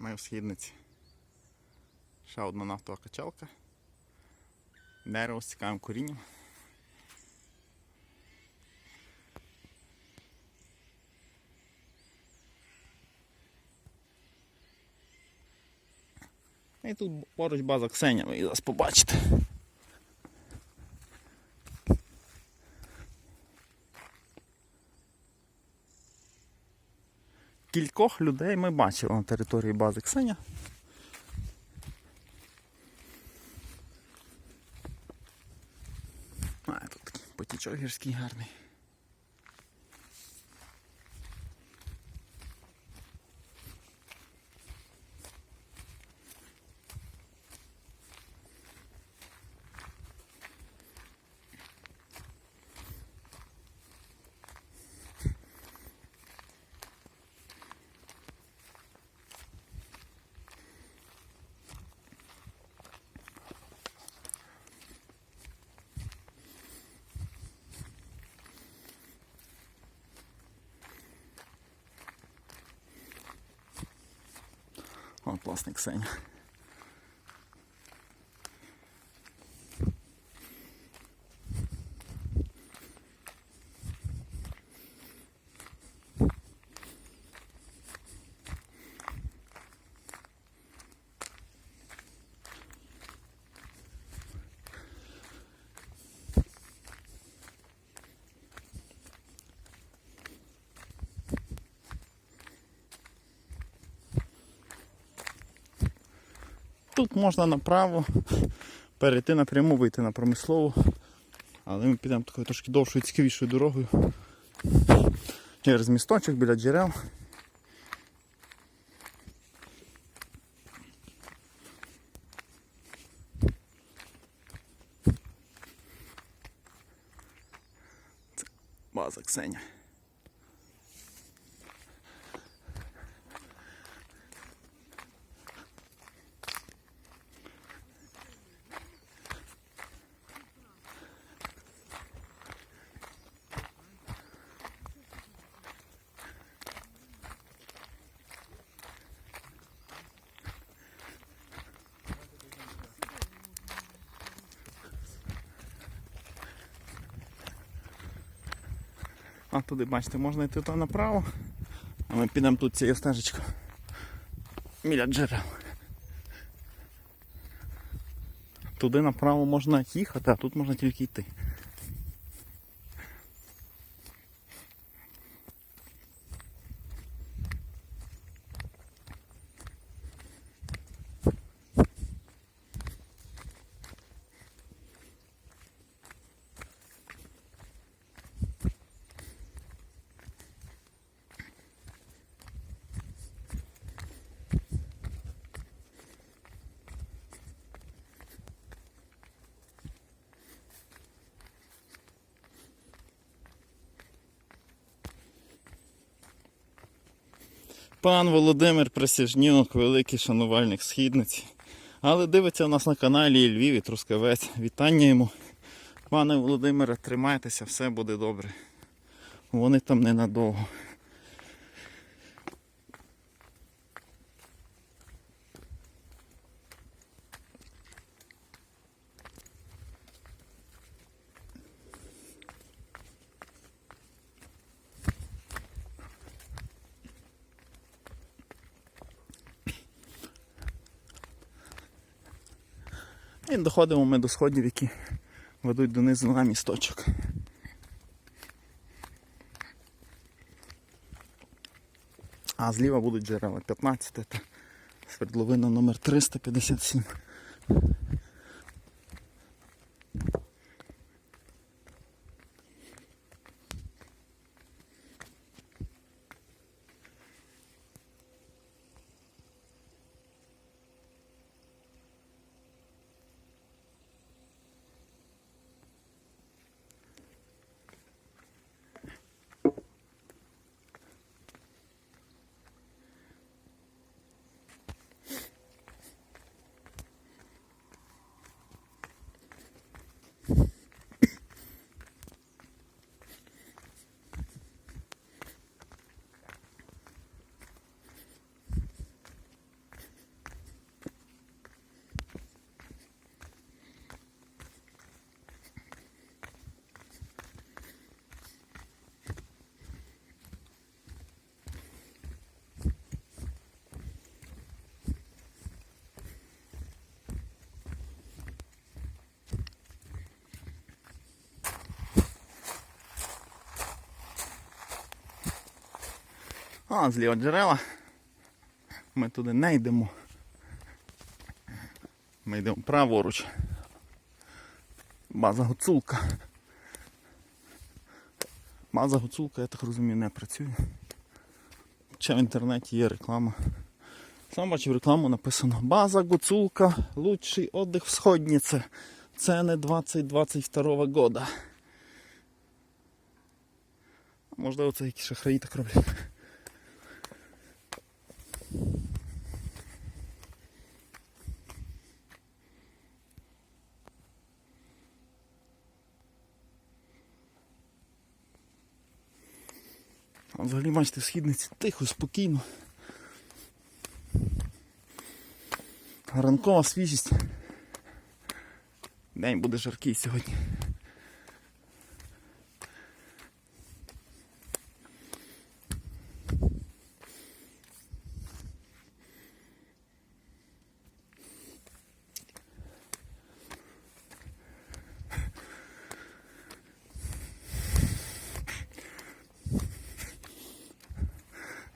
В східниці. Ще одна нафтова качалка. Дерево з цікавим корінням. І тут поруч база Ксеня, ви її зараз побачите. Кількох людей ми бачили на території бази Ксеня. А, тут такий потічок гірський гарний. О, класний Ксеня. Тут можна направо перейти напряму, вийти на промислову. Але ми підемо такою трошки довшою цікавішою дорогою. Через місточок біля джерел. Це база Ксеня. А туди, бачите, можна йти то направо. А ми підемо тут цією стежечкою. Біля джерел. Туди направо можна їхати, а тут можна тільки йти. Пан Володимир Присяжнюк, великий шанувальник східниці. Але дивиться у нас на каналі Львів і Трускавець. Вітання йому. Пане Володимире, тримайтеся, все буде добре. Вони там ненадовго. І доходимо ми до сходів, які ведуть донизу на місточок. А зліва будуть джерела 15 та свердловина номер 357. А, зліва джерела. Ми туди не йдемо. Ми йдемо праворуч. База гуцулка. База гуцулка, я так розумію, не працює. Ще в інтернеті є реклама. Сам бачив рекламу написано База гуцулка, лучший отдих в Сходнице. Ціни 2022 года. Можливо, це якісь шахраї так роблять. Взагалі, бачите, східниці тихо, спокійно. Ранкова свіжість. День буде жаркий сьогодні.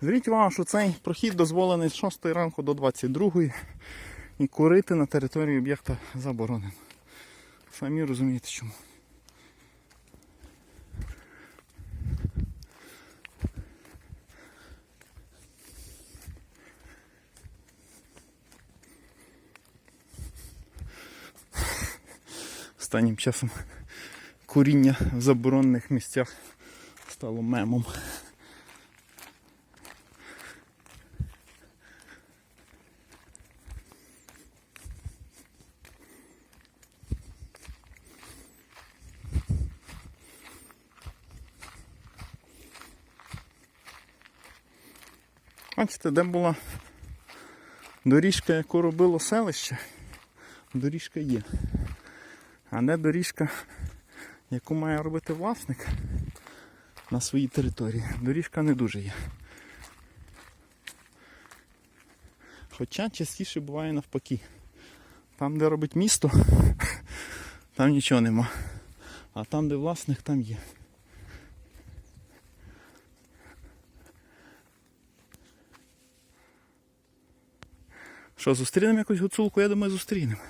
Зверніть увагу, що цей прохід дозволений з 6 ранку до 22 і курити на території об'єкта заборонено. Самі розумієте чому. Останнім часом куріння в заборонених місцях стало мемом. Бачите, де була доріжка, яку робило селище, доріжка є. А де доріжка, яку має робити власник на своїй території, доріжка не дуже є. Хоча частіше буває навпаки. Там, де робить місто, там нічого нема. А там, де власник, там є. Що, зустрінемо якусь гуцулку? Я думаю, зустрінемо.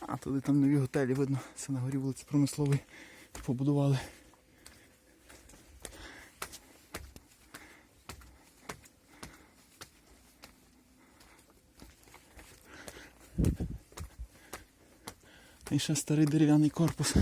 А, туди там нові готелі видно. Це на горі вулиці промисловий побудували. І ще старий дерев'яний корпус.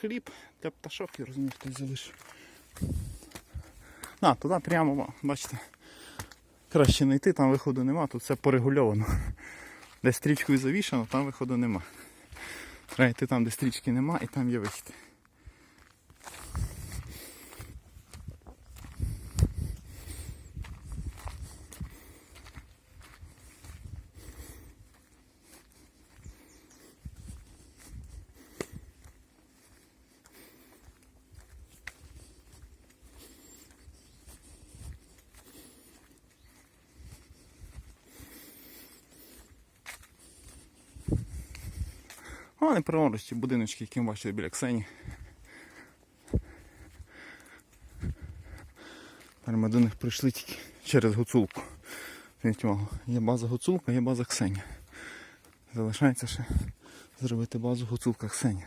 Хліб для пташок, я розумію, хтось залишив. А, туди прямо, бачите, краще не йти, там виходу нема, тут все порегульовано. Де стрічкою завішано, там виходу нема. Треба йти там, де стрічки нема, і там є вихід. А не праворуч будиночки, які ми бачили біля Ксені. Тепер ми до них прийшли тільки через гуцулку. Є база гуцулка, є база Ксеня. Залишається ще зробити базу гуцулка Ксеня.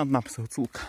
Одна псигуцулка.